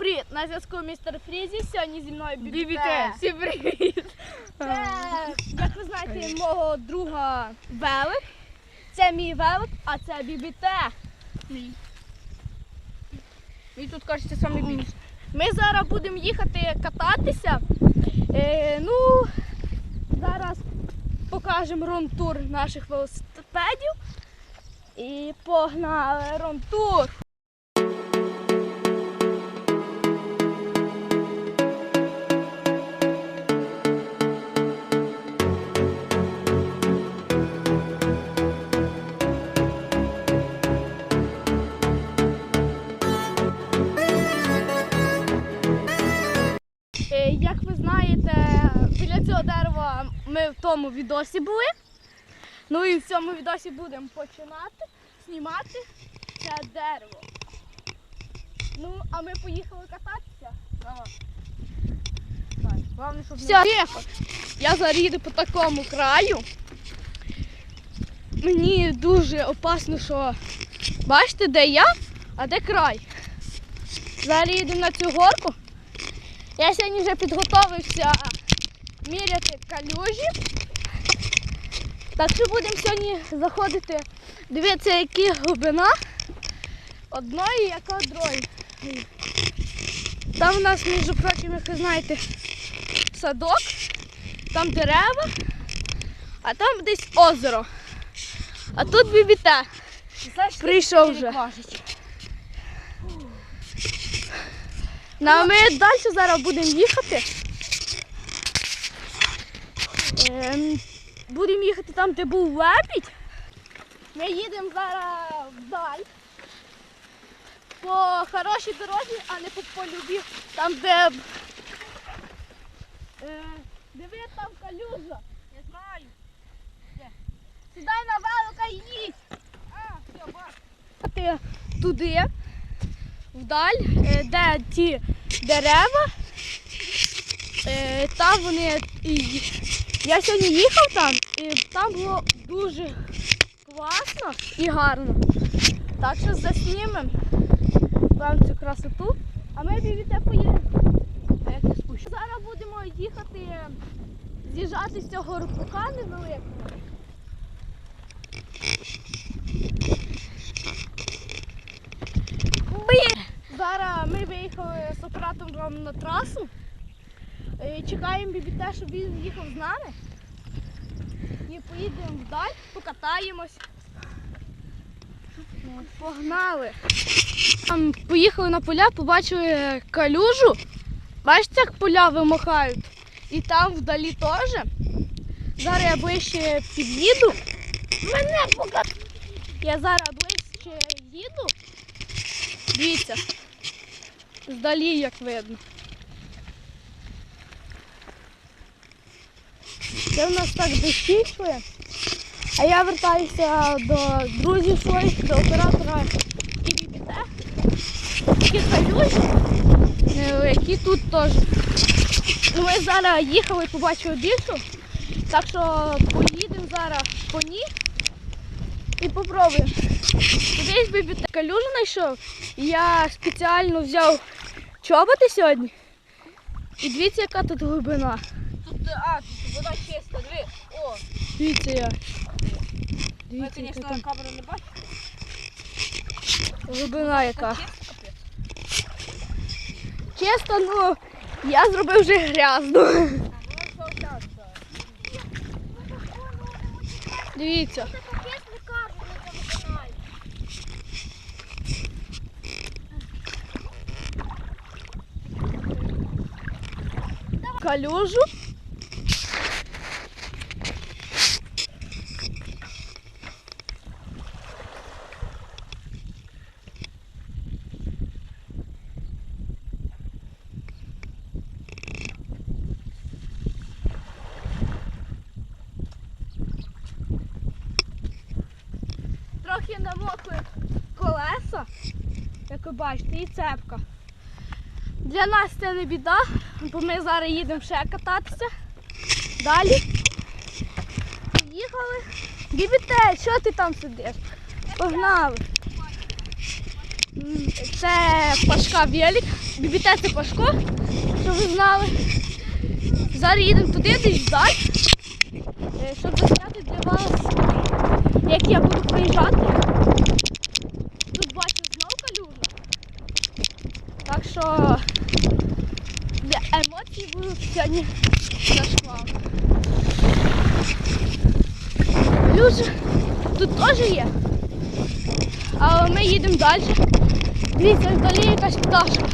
привіт! На зв'язку містер Фрізі. Сьогодні зі мною Бібіте. Всім привіт! Це, як ви знаєте, мого друга Велик. Це мій велик, а це Бібіте. Мені тут кажеться саме більше. Ми зараз будемо їхати кататися. Е, ну, зараз покажемо рон-тур наших велосипедів. І погнали рон-тур. Як ви знаєте, біля цього дерева ми в тому відосі були. Ну і в цьому відосі будемо починати знімати це дерево. Ну, а ми поїхали кататися. Ага. Так, Головне, щоб Все, тихо. Я зараз їду по такому краю. Мені дуже опасно, що бачите, де я, а де край. Зараз їду на цю горку. Я сьогодні вже підготовився міряти калюжі. Так що будемо сьогодні заходити, дивитися, які глибина одної, яка другої. Там у нас, між прочим, як ви знаєте, садок, там дерева, а там десь озеро. А тут бібіте. Прийшов вже. Ну, а ми далі зараз будемо їхати. Ем, будемо їхати там, де був лебідь. Ми їдемо зараз вдаль. По хорошій дорозі, а не по полюбі. Там, де. Е, диви, там калюжа. Я знаю. Сідай на велика і їдь. А, все, бачу. Ти туди, вдаль, е, де ті дерева. Е, Там вони. Я сьогодні їхав там, і там було дуже класно і гарно. Так що заснімемо вам цю красоту, а ми бівіте поїдемо. Зараз будемо їхати з'їжджати з цього рупака невеликого. Блін! Зараз ми виїхали з оператором на трасу. Е, Чекаємо бібіте, щоб він їхав з нами. І поїдемо вдаль, покатаємось. Погнали. Поїхали на поля, побачили калюжу. Бачите, як поля вимахають? І там вдалі теж. Зараз я ближче під'їду. Мене пока. Я зараз ближче їду. Дивіться. Здалі як видно. Це в нас так дощічує. А я вертаюся до друзів своїх, до оператора і бібіте. Такі калюжі, е, які тут теж. Ми зараз їхали, побачили більшу, так що поїдемо зараз по ній і попробуємо. Кудись бібіте калюжу знайшов. Я спеціально взяв чоботи сьогодні. І дивіться, яка тут глибина. Тут, е, а, тут вода чиста, диви. О, Дивіться я, Дивіться, яка звісно, там камеру не бачу. глибина яка. Чесно, ну я зробив вже грязно. Так. Дивіться. Калюжу. Трохи намокли колеса, як ви бачите, і цепка. Для нас це не біда, бо ми зараз їдемо ще кататися. Далі. Їхали. Гібіте, що ти там сидиш? Погнали. Це Пашка Велик. Бібіте це Пашко, щоб ви знали. Зараз їдемо туди, десь вдаль, е, щоб засняти для вас, як я буду проїжджати. Тут бачу знов калюжа. Так що емоцій будуть сьогодні зашквал. Калюжа тут теж є. Але ми їдемо далі. Дивіться, вдалі якась пташка.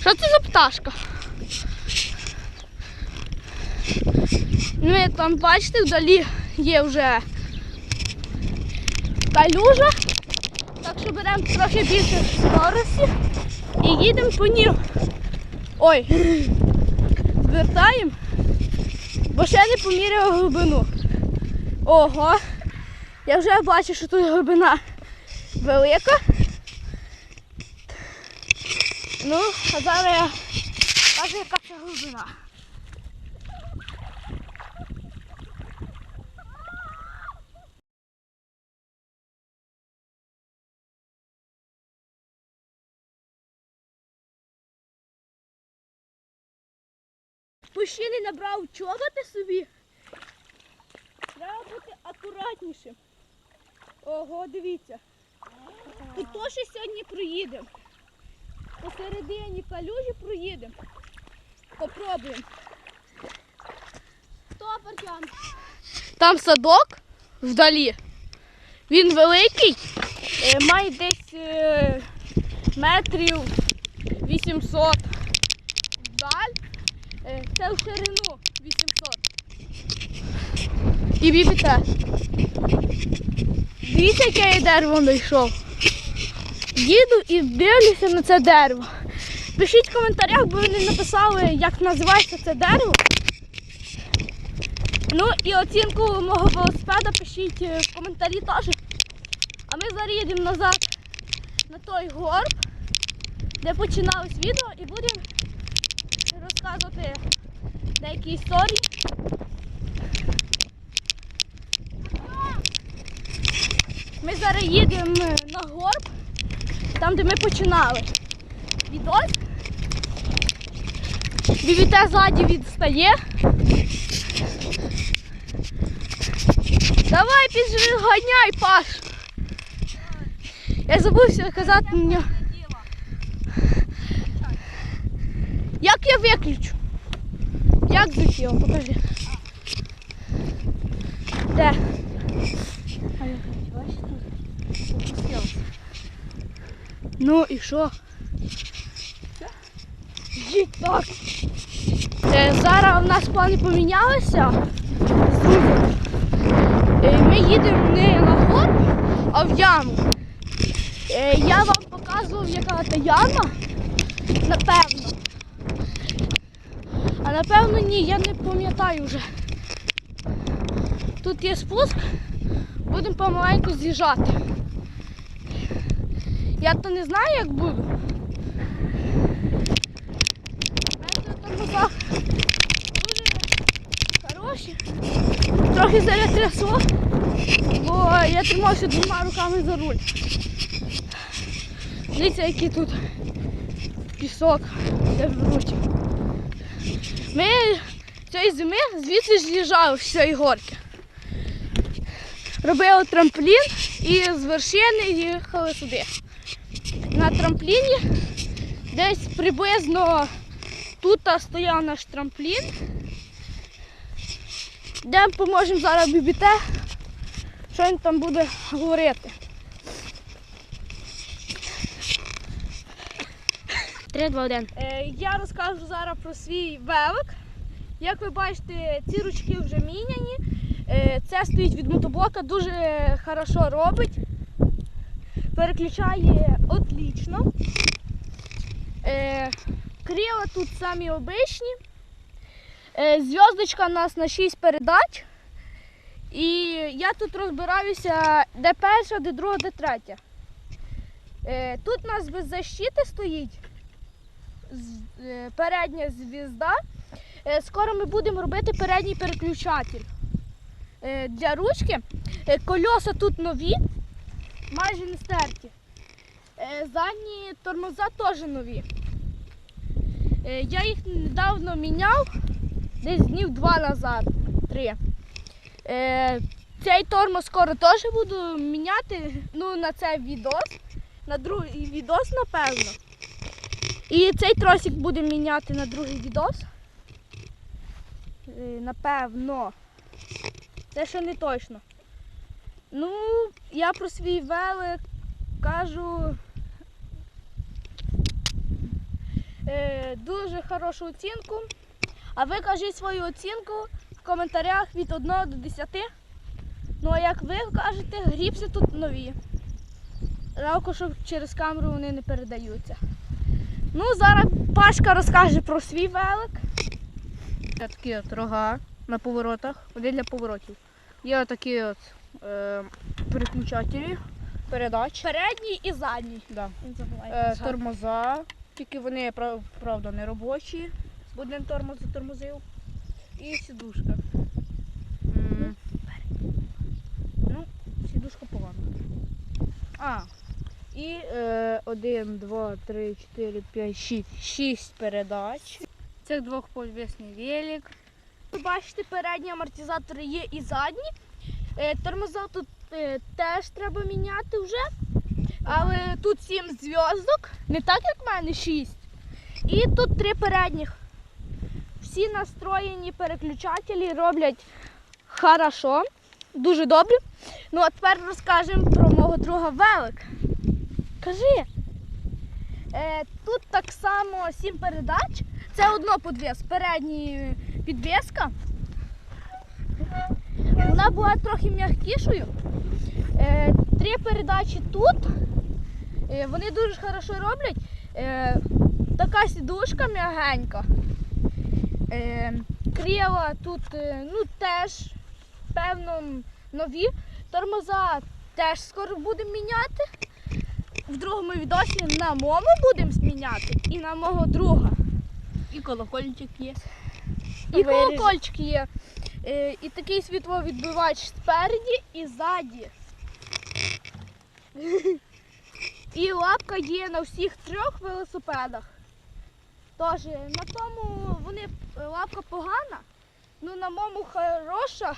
Що це за пташка? Ну, там бачите, вдалі є вже калюжа. Так що беремо трохи більше скорості і їдемо по ній. Ой, звертаємо, бо ще не поміряв глибину. Ого, я вже бачу, що тут глибина велика. Ну, а зараз я бачу, яка це глибина. Мужчини набрав чоботи собі. Треба бути акуратнішим. Ого, дивіться. Тут теж сьогодні проїдемо. Посередині калюжі проїдемо. Попробуємо. Хто паркан? Там садок вдалі. Він великий, е, має десь е, метрів 800 вдаль. Е, Це в ширину 800. І бібіте. Дивіться, яке я дерево знайшов. Їду і дивлюся на це дерево. Пишіть в коментарях, бо вони написали, як називається це дерево. Ну і оцінку мого велосипеда пишіть е, в коментарі теж. А ми зараз їдемо назад на той горб, де починалось відео, і будемо деякі історії. Ми зараз їдемо на горб, там де ми починали. Відос. Бівіте ззаді відстає. Давай підганяй, Паш. Я забувся казати. Як я виключу? Як закинув? Покажи. Де? Ну і що? Їдь так. Е, зараз у нас плани помінялися. Е, Ми їдемо не на горб, а в яму. Е, Я вам показував, яка та яма. Напевно. Напевно ні, я не пам'ятаю вже. Тут є спуск, будемо помаленьку з'їжджати. Я то не знаю, як буду. Дуже хороші. Трохи зараз трясло, бо я тримався двома руками за руль. Дивіться, який тут пісок, де вручі. Ми цієї зими звідси ж з'їжджали з цієї горки. Робили трамплін і з вершини їхали сюди. На трампліні десь приблизно тут стояв наш трамплін. Де поможемо зараз бібіте, що він там буде говорити. Три, два, один. Е, Я розкажу зараз про свій велик. Як ви бачите, ці ручки вже міняні. Е, Це стоїть від мотоблока, дуже хорошо робить. Переключає отлично. Е, Крила тут самі обичні. Е, Зв'язочка у нас на 6 передач. І я тут розбираюся, де перша, де друга, де третя. Е, Тут у нас без защити стоїть передня звізда. Е, Скоро ми будемо робити передній переключатель е, для ручки. Е, Кольоса тут нові. майже не стерті. Е, задні тормоза теж нові. Е, я їх недавно міняв, десь днів два назад, три. Е, цей тормоз скоро теж буду міняти ну, на цей відос, на другий відос, напевно. І цей тросик будемо міняти на другий відос. Е, напевно. Це ще не точно. Ну, я про свій велик кажу е, дуже хорошу оцінку. А ви кажіть свою оцінку в коментарях від 1 до 10. Ну а як ви кажете, гріпси тут нові. Жалко, що через камеру вони не передаються. Ну, зараз Пашка розкаже про свій велик. Є такі от рога на поворотах, один для поворотів. Є такі от е, переключателі, передач, Передній і задній. да. Е, тормоза, тільки вони правда не робочі. Один тормоз затормозив. І сідушка. М, Ну, сідушка погана. А. І е, один, два, три, чотири, п'ять, шість. Шість передач. Цих двох подвісний велик. Ви бачите, передні амортизатори є і задні. Е, Тормоза тут е, теж треба міняти вже. Але тут 7 зв'язок, не так як в мене 6. І тут три передніх. Всі настроєні переключателі роблять хорошо, дуже добре. Ну а тепер розкажемо про мого друга Велик. Кажи. Е, тут так само 7 передач. Це одно подвес, передній підвіска. Вона була трохи м'якішою. Е, три передачі тут. Е, вони дуже хорошо роблять. Е, така сідушка м'ягенька. Е, крила тут е, ну, теж, певно, нові. Тормоза теж скоро будемо міняти. В другому відосі на моєму будемо зміняти і на мого друга. І колокольчик є. І Виріж. колокольчик є. Е, і такий світловідбивач спереді і ззаді. І лапка є на всіх трьох велосипедах. Тож на тому вони е, лапка погана, ну на моєму хороша.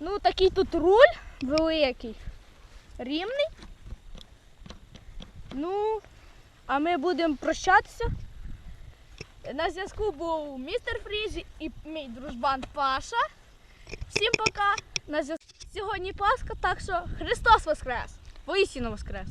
Ну такий тут руль великий, рівний. Ну, а ми будемо прощатися. На зв'язку був містер Фрізі і мій дружбан Паша. Всім пока. На зв'язку. Сьогодні Пасха, так що Христос Воскрес! Воістину воскрес.